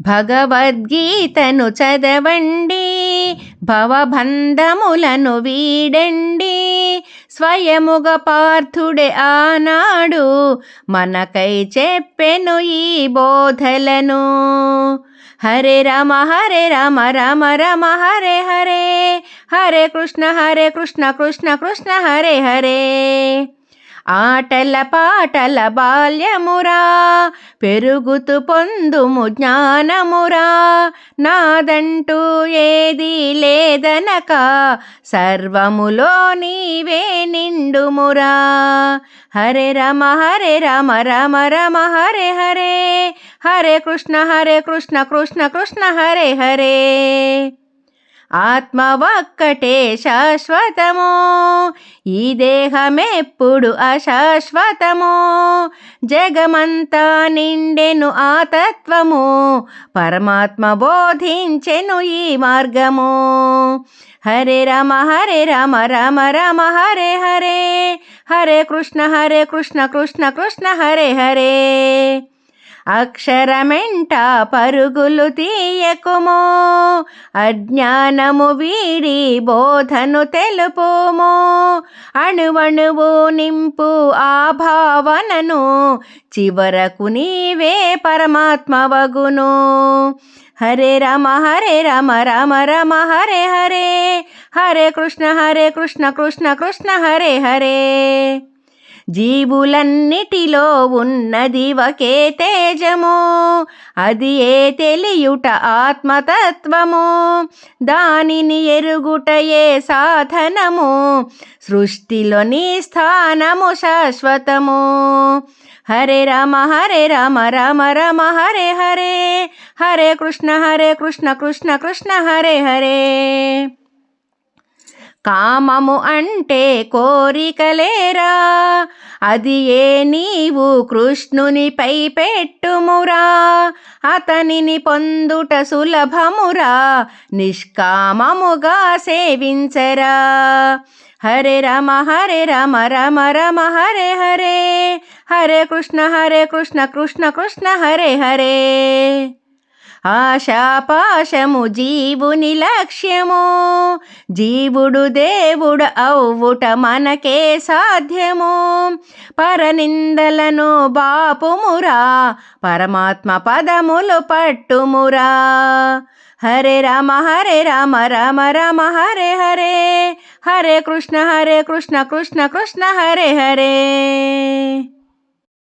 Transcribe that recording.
భగవద్గీతను చదవండి భవబంధములను వీడండి. స్వయముగ పార్థుడే ఆనాడు మనకై చెప్పెను ఈ బోధలను. హరే రామ హరే రామ రామ రామ హరే హరే. హరే కృష్ణ హరే కృష్ణ కృష్ణ కృష్ణ హరే హరే. ఆటల పాటల బాల్యమురా పెరుగుతు పొందుము జ్ఞానమురా. నాదంటూ ఏది లేదనక సర్వములో నీవే నిండుమురా. హరే రమ హరే రమ రమ రమ హరే హరే. హరే కృష్ణ హరే కృష్ణ కృష్ణ కృష్ణ హరే హరే. ఆత్మ ఒక్కటే శాశ్వతము. ఈ దేహమెప్పుడు అశాశ్వతము. జగమంతా నిండెను ఆ తత్వము. పరమాత్మ బోధించెను ఈ మార్గము. హరే రామ హరే రామ రామ రామ హరే హరే. హరే కృష్ణ హరే కృష్ణ కృష్ణ కృష్ణ హరే హరే. అక్షరమెంట పరుగులు తీయకుము. అజ్ఞానము వీడి బోధను తెలుపుము. అణువణువు నింపు ఆ భావనను చివరకు నీవే పరమాత్మవగును హరే రామ హరే రామ రామ రామ హరే హరే. హరే కృష్ణ హరే కృష్ణ కృష్ణ కృష్ణ హరే హరే. జీవులన్నిటిలో ఉన్నది ఒకే తేజము. అది ఏ తెలియుట ఆత్మతత్వము. దానిని ఎరుగుటయే సాధనము. సృష్టిలోని స్థానము శాశ్వతము. హరే రామ హరే రామ రామ రామ హరే హరే. హరే కృష్ణ హరే కృష్ణ కృష్ణ కృష్ణ హరే హరే. కామము అంటే కోరికలేరా? అది ఏ నీవు కృష్ణునిపై పెట్టుమురా? అతనిని పొందుట సులభమురా? నిష్కామముగా సేవించరా? హరే రమ హరే రమ రమ రమ హరే హరే. హరే కృష్ణ హరే కృష్ణ కృష్ణ కృష్ణ హరే హరే. ఆశాపాశము జీవుని లక్ష్యము. జీవుడు దేవుడు అవ్వుట మనకే సాధ్యము. పరనిందలను బాపుమురా పరమాత్మ పదములు పట్టుమురా. హరే రామ హరే రామ రామ రామ హరే హరే. హరే కృష్ణ హరే కృష్ణ కృష్ణ కృష్ణ హరే హరే.